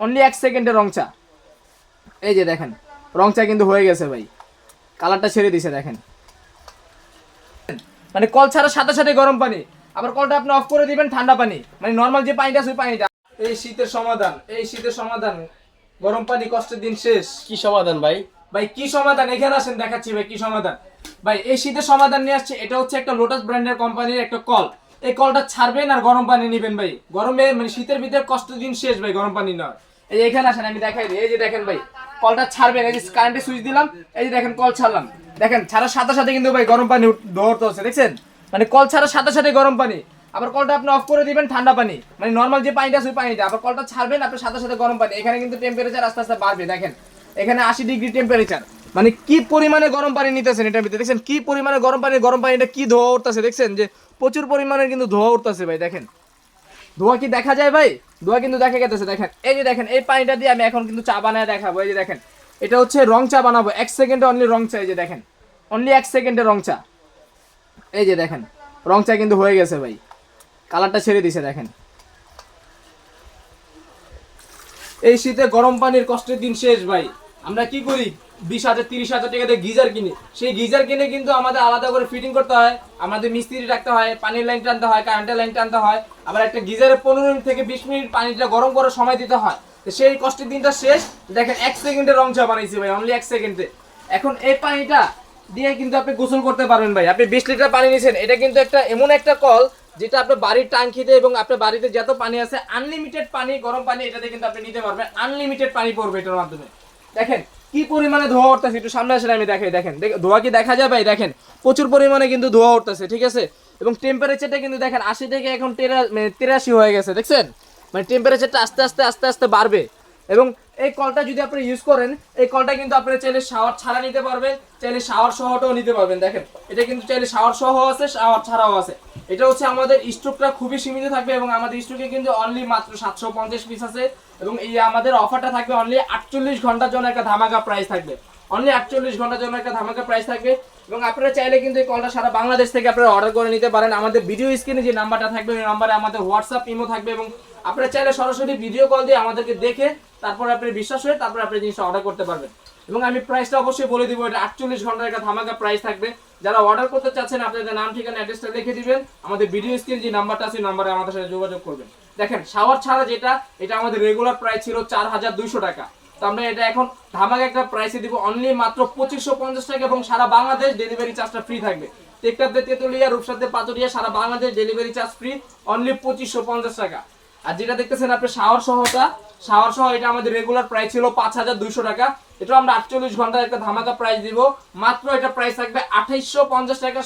Only এক সেকেন্ডে রং চা এই যে দেখেন রং চা কিন্তু হয়ে গেছে ভাই। কালারটা ছেড়ে দিছে দেখেন। মানে কল ছাড়ার সাথে সাথে গরম পানি আবার কলটা আপনি অফ করে দিবেন ঠান্ডা পানি। মানে নর্মাল যে পানিটা আছে ওই পানিটা। এই শীতের সমাধান এই শীতের সমাধান। গরম পানি কষ্টের দিন শেষ। কি সমাধান ভাই? ভাই কি সমাধান? এখানে আসেন দেখাচ্ছি ভাই কি সমাধান। ভাই এই শীতের সমাধান নিয়ে আসছে এটা হচ্ছে একটা লোটাস ব্র্যান্ডের কোম্পানির একটা কল। এই কলটা ছাড়বেন আর গরম পানি নেবেন ভাই। গরমে মানে শীতের ভিতরে কষ্ট দিন শেষ ভাই গরম পানি নয় এই আসেন, আমি দেখাই এই যে দেখেন ভাই, কলটা ছাড়বেন এই যে কারেন্টে সুইচ দিলাম, এই যে দেখেন কল ছাড়লাম। দেখেন, ছাড়ার সাথে সাথে কিন্তু ভাই গরম পানি দৌড়তে হচ্ছে, দেখছেন? মানে কল ছাড়ার সাথে সাথে গরম পানি। আবার কলটা আপনি অফ করে দিবেন ঠান্ডা পানি। মানে নর্মাল যে পানিটা ওই পানিটা। আবার কলটা ছাড়বেন আপনার সাথে সাথে গরম পানি। এখানে কিন্তু টেম্পারেচার আস্তে আস্তে বাড়বে, দেখেন। এখানে আশি ডিগ্রি টেম্পারেচার মানে কি পরিমাণে গরম পানি নিতেছেন এটার ভিতরে, দেখছেন? কি পরিমাণে গরম পানি, গরম পানিটা কি ধোয়া উঠতেছে, দেখছেন? যে প্রচুর পরিমাণে কিন্তু ধোয়া উঠতেছে ভাই, দেখেন। ধোয়া কি দেখা যায় ভাই? ধোয়া কিন্তু দেখা গেছে দেখেন। এই যে দেখেন, এই পানিটা দিয়ে আমি এখন কিন্তু চা বানায় দেখাবো। এই যে দেখেন, এটা হচ্ছে রং চা বানাবো। এক সেকেন্ডে অনলি রং চা, এই যে দেখেন। অনলি এক সেকেন্ডে রং চা। এই যে দেখেন, রং চা কিন্তু হয়ে গেছে ভাই। কালারটা ছেড়ে দিছে, দেখেন। এই শীতে গরম পানির কষ্টের দিন শেষ ভাই। আমরা কি করি? বিশ হাজার, তিরিশ হাজার টাকা দিয়ে গিজার কিনি। সেই গিজার কিনে কিন্তু আমাদের আলাদা করে ফিটিং করতে হয়। আমাদের মিস্ত্রি রাখতে হয়, পানির লাইন টানতে হয় কারেন্টের লাইন টানতে হয়। আবার একটা গিজারে পনেরো মিনিট থেকে বিশ মিনিট পানিটা গরম করার সময় দিতে হয়। তো সেই কষ্টের দিনটা শেষ। দেখেন, এক সেকেন্ডে রং চা বানাইছি ভাই অনলি এক সেকেন্ডে। এখন এই পানিটা দিয়ে কিন্তু আপনি গোসল করতে পারবেন ভাই। আপনি বিশ লিটার পানি নিয়েছেন এটা কিন্তু একটা এমন একটা কল যেটা আপনার বাড়ির টাঙ্কিতে এবং আপনার বাড়িতে যত পানি আছে আনলিমিটেড পানি, গরম পানি এটাতে কিন্তু আপনি নিতে পারবেন। আনলিমিটেড পানি পড়বে এটার মাধ্যমে। দেখেন, কি পরিমাণে ধোয়া উঠতেছে একটু সামনে আসেন, আমি দেখাই, দেখেন, দেখ- ধোয়া কি দেখা যাবে? দেখেন, প্রচুর পরিমাণে কিন্তু ধোয়া উঠতেছে, ঠিক আছে? এবং টেম্পারেচারটা কিন্তু দেখেন, আশি থেকে এখন তেরা মানে তিরাশি হয়ে গেছে, দেখছেন? মানে টেম্পারেচারটা আস্তে আস্তে আস্তে আস্তে বাড়বে। এবং এই কলটা যদি আপনি ইউজ করেন, এই কলটা কিন্তু আপনি চাইলে শাওয়ার ছাড়া নিতে পারবেন, চাইলে শাওয়ার সহটাও নিতে পারবেন। দেখেন, এটা কিন্তু চাইলে শাওয়ার সহ আছে শাওয়ার ছাড়াও আছে। এটা হচ্ছে আমাদের স্টকটা খুবই সীমিত থাকবে এবং আমাদের স্টকে কিন্তু অনলি মাত্র সাতশো পঞ্চাশ পিস আছে এবং এই আমাদের অফারটা থাকবে অনলি আটচল্লিশ ঘণ্টার জন্য একটা ধামাকা প্রাইস থাকবে। অনলি আটচল্লিশ ঘণ্টার জন্য একটা ধামাকা প্রাইস থাকবে। এবং আপনারা চাইলে কিন্তু এই কলটা সারা বাংলাদেশ থেকে আপনারা অর্ডার করে নিতে পারেন। আমাদের ভিডিও স্ক্রিনে যে নাম্বারটা থাকবে, ওই নাম্বারে আমাদের হোয়াটসঅ্যাপ ইমো থাকবে এবং আপনারা চাইলে সরাসরি ভিডিও কল দিয়ে আমাদেরকে দেখে তারপর আপনি বিশ্বাস হয়ে তারপর আপনি জিনিসটা অর্ডার করতে পারবেন। এবং আমি প্রাইসটা অবশ্যই বলে দিব, এটা আটচল্লিশ ঘণ্টার একটা ধামাকা প্রাইস থাকবে। যারা অর্ডার করতে চাচ্ছেন, আপনাদের নাম, ঠিকানা অ্যাড্রেসটা লিখে দিবেন। আমাদের ভিডিও স্ক্রিন যে নাম্বারটা আছে নাম্বারে আমাদের সাথে যোগাযোগ করবেন। দেখেন শাওয়ার ছাড়া যেটা, এটা আমাদের রেগুলার প্রাইস ছিল চার হাজার দুইশো টাকা। তো আমরা এটা এখন ধামাকা একটা প্রাইসে দিব অনলি মাত্র পঁচিশশো পঞ্চাশ টাকা এবং সারা বাংলাদেশ ডেলিভারি চার্জটা ফ্রি থাকবে। টেকটাতে তেতুলিয়া, রূপসাতে পাতুরিয়া, সারা Bangladesh delivery charge free only পঁচিশশো পঞ্চাশ টাকা। আর যেটা দেখতেছেন আপনি শাওয়ার সহটা শাওয়ার সহ এটা আমাদের রেগুলার প্রাইস ছিল পাঁচ হাজার দুইশো টাকা। এটা আমরা আটচল্লিশ ঘণ্টার একটা ধামাকা প্রাইস দিব। মাত্র এটা প্রাইস থাকবে আঠাইশশো পঞ্চাশ টাকা